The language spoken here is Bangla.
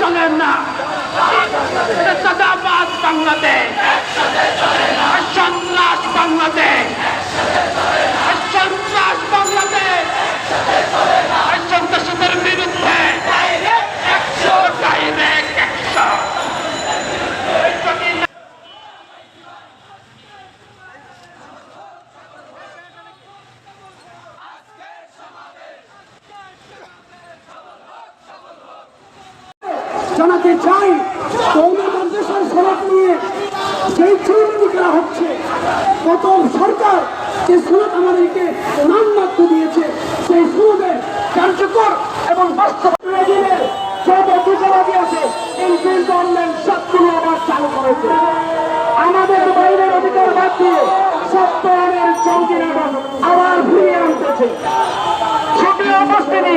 চলেন না। এটা জানাতে চাই মাদ্রাসার সড়ক নিয়ে যেই চুরি করা হচ্ছে। গত সরকার যে সুরত আমাদেরকে নামমাত্র দিয়েছে, সেই সুরতের কার্যকর এবং বাস্তবায়নের যত দুর্নীতি আছে ইন্ডিয়ান গভর্নমেন্ট সবগুলো আবার চালু করেছে। আমাদের বাইরের অধিকার বাদ দিয়ে সব ধরনের জঙ্গিরা আবার ফিরিয়ে আনতেছে। উপস্থিতি।